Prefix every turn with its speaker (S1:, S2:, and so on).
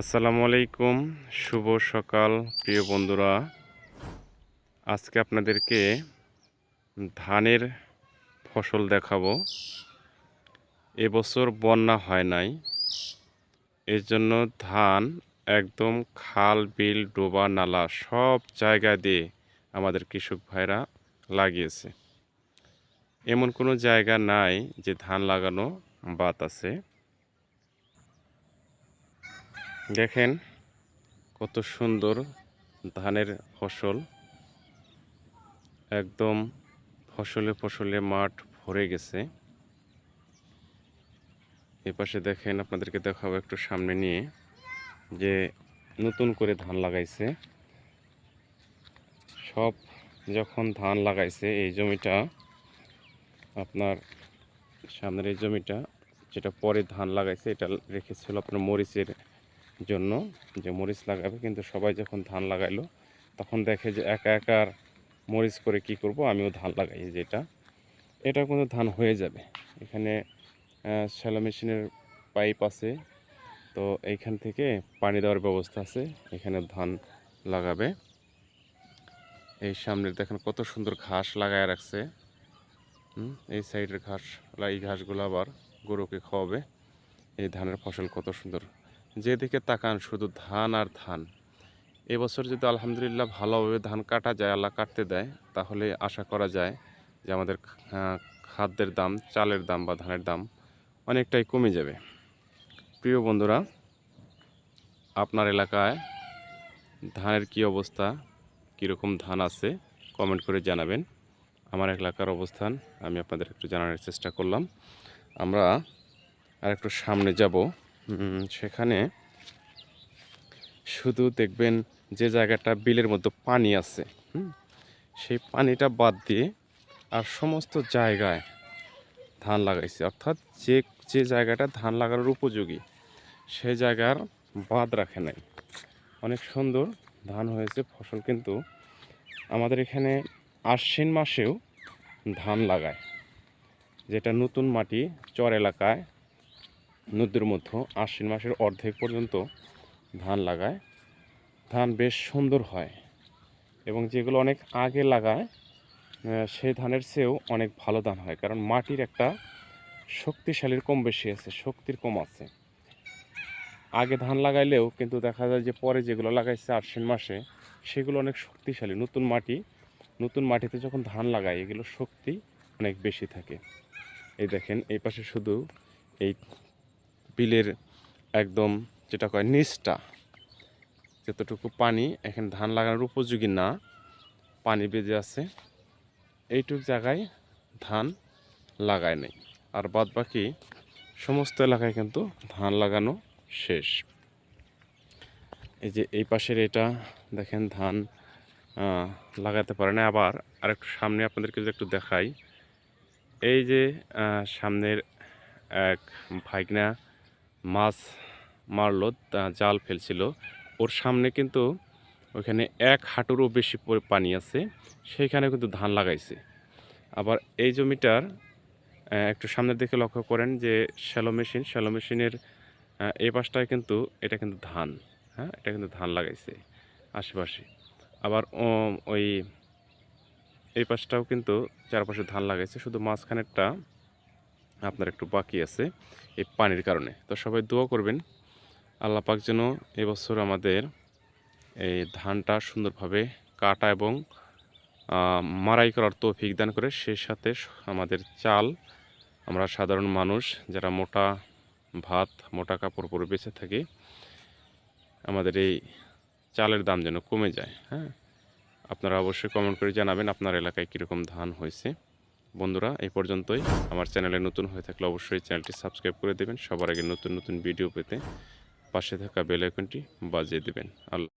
S1: আসসালামু আলাইকুম, শুভ সকাল, প্রিয় বন্ধুরা। আজকে আপনাদেরকে ধানের ফসল দেখাবো। এবছর বন্যা হয় নাই। এর জন্য ধান একদম খাল, বিল, ডোবা, নালা সব জায়গা দিয়ে আমাদের কৃষক ভাইরা লাগিয়েছে। এমন কোনো জায়গা নাই যে ধান লাগানো বাত আছে। দেখেন কত সুন্দর ধানের ফসল। একদম ফসলে ফসলে মাঠ ভরে গেছে। এপাশে দেখেন আপনাদেরকে দেখাবো একটু সামনে নিয়ে যে নতুন করে ধান লাগাইছে। সব যখন ধান লাগাইছে, এই জমিটা আপনার সামনের এই জমিটা যেটা পরে ধান লাগাইছে, এটা রেখেছিল আপনার মরিচের জন্য যে মরিচ লাগাবে, কিন্তু সবাই যখন ধান লাগাইলো, তখন দেখে যে একা একার মরিচ করে কি করব, আমিও ধান লাগাই যেটা। এটা কিন্তু ধান হয়ে যাবে। এখানে শ্যালো মেশিনের পাইপ আছে, তো এইখান থেকে পানি দেওয়ার ব্যবস্থা আছে, এখানে ধান লাগাবে। এই সামনে দেখেন কত সুন্দর ঘাস লাগায় রাখছে। এই সাইডের ঘাস এই ঘাসগুলো আবার গরুকে খাওয়াবে। এই ধানের ফসল কত সুন্দর যেদিকে তাকান, শুধু ধান আর ধান। এবছর যদি আলহামদুলিল্লাহ ভালোভাবে ধান কাটা যায়, আল্লাহ কাটতে দেয়, তাহলে আশা করা যায় যে আমাদের খাদ্যের দাম, চালের দাম বা ধানের দাম অনেকটাই কমে যাবে। প্রিয় বন্ধুরা, আপনার এলাকায় ধানের কি অবস্থা? কীরকম ধান আছে? কমেন্ট করে জানাবেন। আমার এলাকার অবস্থান আমি আপনাদের একটু জানানোর চেষ্টা করলাম। আমরা আর একটু সামনে যাব। সেখানে শুধু দেখবেন যে জায়গাটা বিলের মধ্যে পানি আছে সেই পানিটা বাদ দিয়ে আর সমস্ত জায়গায় ধান লাগাইছে। অর্থাৎ যে যে জায়গাটা ধান লাগানোর উপযোগী, সে জায়গার বাদ রাখে নাই। অনেক সুন্দর ধান হয়েছে, ফসল কিন্তু আমাদের এখানে আশ্বিন মাসেও ধান লাগায়, যেটা নতুন মাটি চর এলাকায় নদীর মধ্যে আশ্বিন মাসের অর্ধেক পর্যন্ত ধান লাগায়। ধান বেশ সুন্দর হয় এবং যেগুলো অনেক আগে লাগায় সেই ধানের চেয়েও অনেক ভালো ধান হয়। কারণ মাটির একটা শক্তিশালীর কম বেশি আছে, শক্তির কম আছে। আগে ধান লাগাইলেও কিন্তু দেখা যায় যে পরে যেগুলো লাগাইছে আশ্বিন মাসে, সেগুলো অনেক শক্তিশালী। নতুন মাটি, নতুন মাটিতে যখন ধান লাগায়, এগুলো শক্তি অনেক বেশি থাকে। এই দেখেন, এই পাশে শুধু এই বিলের একদম যেটা কয় নিচটা, যতটুকু পানি, এখানে ধান লাগানোর উপযোগী না, পানি বেজে আছে। এইটুক জায়গায় ধান লাগায় নেই। আর বাদ বাকি সমস্ত এলাকায় কিন্তু ধান লাগানো শেষ। এই যে এই পাশের এটা, দেখেন ধান লাগাতে পারে না আবার আরেকটু সামনে আপনাদেরকে যদি একটু দেখাই, এই যে সামনের এক ভাইগনা মাছ মারলো জাল ফেলছিল। ওর সামনে কিন্তু ওইখানে এক হাঁটুরও বেশি পানি আছে সেইখানে কিন্তু ধান লাগাইছে। আবার এই জমিটার একটু সামনের দিকে লক্ষ্য করেন যে শ্যালো মেশিন, শ্যালো মেশিনের এই পাশটায় কিন্তু এটা কিন্তু ধান হ্যাঁ? এটা কিন্তু ধান লাগাইছে আশেপাশে। আবার ওই, এই পাশটাও কিন্তু চারপাশে ধান লাগাইছে, শুধু মাঝখানেরটা আপনার একটু বাকি আছে এই পানির কারণে। তো সবাই দোয়া করবেন, আল্লাহ পাক যেন এবছর আমাদের এই ধানটা সুন্দরভাবে কাটা এবং মারাই করার তৌফিক দান করে সেই সাথে আমাদের চাল, আমরা সাধারণ মানুষ যারা মোটা ভাত, মোটা কাপড় পরে বেঁচে থাকি, আমাদের এই চালের দাম যেন কমে যায় হ্যাঁ? আপনারা অবশ্যই কমেন্ট করে জানাবেন আপনার এলাকায় কীরকম ধান হয়েছে। বন্ধুরা, এই পর্যন্তই। আমার চ্যানেলে নতুন হয়ে থাকলে অবশ্যই চ্যানেলটি সাবস্ক্রাইব করে দেবেন। সবার আগে নতুন নতুন ভিডিও পেতে পাশে থাকা বেল আইকনটি বাজিয়ে দেবেন। আল্লাহ